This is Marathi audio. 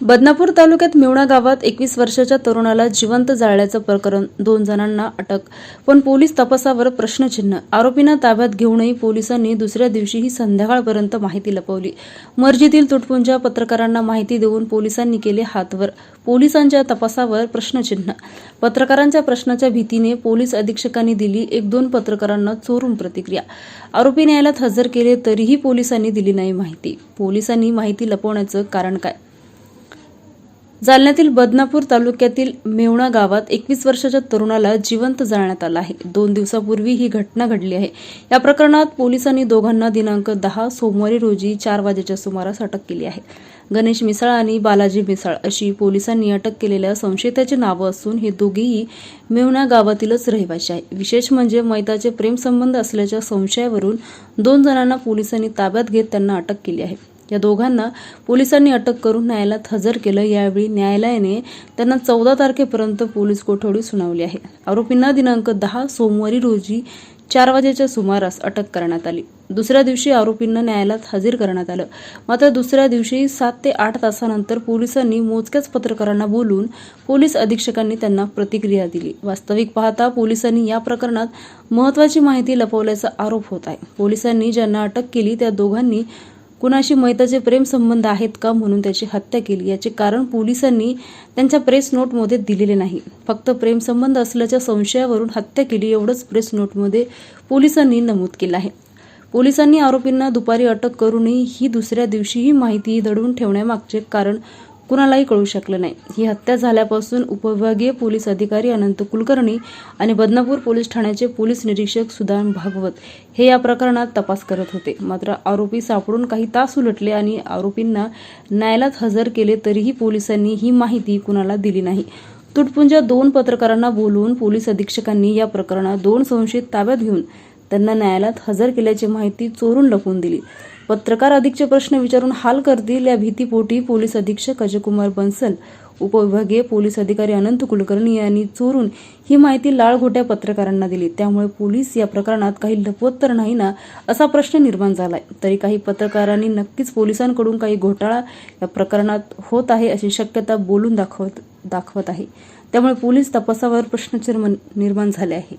बदनापूर तालुक्यात मिवणा गावात एकवीस वर्षाच्या तरुणाला जिवंत जाळल्याचं प्रकरण. दोन जणांना अटक. पण पोलीस तपासावर प्रश्नचिन्ह. आरोपींना ताब्यात घेऊनही पोलिसांनी दुसऱ्या दिवशीही संध्याकाळपर्यंत माहिती लपवली. मर्जीतील तुटपुंजा पत्रकारांना माहिती देऊन पोलिसांनी केले हातवर. पोलिसांच्या तपासावर प्रश्नचिन्ह. पत्रकारांच्या प्रश्नाच्या भीतीने पोलीस अधीक्षकांनी दिली एक दोन पत्रकारांना चोरून प्रतिक्रिया. आरोपी न्यायालयात हजर केले तरीही पोलिसांनी दिली नाही माहिती. पोलिसांनी माहिती लपवण्याचं कारण काय? जालन्यातील बदनापूर तालुक्यातील मेवणा गावात एकवीस वर्षाच्या तरुणाला जिवंत जाळण्यात आलं आहे. दोन दिवसापूर्वी ही घटना घडली आहे. या प्रकरणात पोलिसांनी दोघांना दिनांक दहा सोमवारी रोजी चार वाजेच्या सुमारास अटक केली आहे. गणेश मिसाळ आणि बालाजी मिसाळ अशी पोलिसांनी अटक केलेल्या संशयिताची नावं असून हे दोघेही मेवणा गावातीलच रहिवाशी आहे विशेष म्हणजे मैताचे प्रेमसंबंध असल्याच्या संशयावरून दोन जणांना पोलिसांनी ताब्यात घेत त्यांना अटक केली आहे. या दोघांना पोलिसांनी अटक करून न्यायालयात हजर केलं. यावेळी न्यायालयाने त्यांना चौदा तारखेपर्यंत पोलीस कोठडी सुनावली आहे. आरोपींना दिनांक दहा सोमवारी रोजी चार वाजेच्या सुमारास अटक करण्यात आली. दुसऱ्या दिवशी आरोपींना न्यायालयात हजर करण्यात आलं. मात्र दुसऱ्या दिवशी सात ते आठ तासानंतर पोलिसांनी मोजक्याच पत्रकारांना बोलून पोलीस अधीक्षकांनी त्यांना प्रतिक्रिया दिली. वास्तविक पाहता पोलिसांनी या प्रकरणात महत्वाची माहिती लपवल्याचा आरोप होत आहे. पोलिसांनी ज्यांना अटक केली त्या दोघांनी कुणाशी मैताचे प्रेम संबंध आहेत का म्हणून त्याची हत्या केली? याचे कारण पोलिसांनी त्यांच्या प्रेस नोटमध्ये दिलेले नाही. फक्त प्रेमसंबंध असल्याच्या संशयावरून हत्या केली एवढंच प्रेस नोटमध्ये पोलिसांनी नमूद केलं आहे. पोलिसांनी आरोपींना दुपारी अटक करूनही ही दुसऱ्या दिवशीही माहिती दडवून ठेवण्यामागचे कारण कुणालाही कळू शकलं नाही. ही हत्या झाल्यापासून उपविभागीय पोलीस अधिकारी अनंत कुलकर्णी आणि बदनापूर पोलीस ठाण्याचे पोलीस निरीक्षक सुदान भागवत हे या प्रकरणात तपास करत होते. मात्र आरोपी सापडून काही तास उलटले आणि आरोपींना न्यायालयात हजर केले तरीही पोलिसांनी ही माहिती कुणाला दिली नाही. तुटपुंजा दोन पत्रकारांना बोलवून पोलीस अधीक्षकांनी या प्रकरणात दोन संशयित ताब्यात घेऊन त्यांना न्यायालयात हजर केल्याची माहिती चोरून लपवून दिली. पत्रकार अधिकचे प्रश्न विचारून हाल करतील या भीतीपोटी पोलीस अधीक्षक अजयकुमार बन्सल उपविभागीय पोलीस अधिकारी अनंत कुलकर्णी यांनी चोरून ही माहिती लाळघोट्या पत्रकारांना दिली. त्यामुळे पोलीस या प्रकरणात काही लपवत तर नाही ना असा प्रश्न निर्माण झालाय. तरी काही पत्रकारांनी नक्कीच पोलिसांकडून काही घोटाळा या प्रकरणात होत आहे अशी शक्यता बोलून दाखवत दाखवत आहे. त्यामुळे पोलीस तपासावर प्रश्नचिन्ह निर्माण झाले आहे.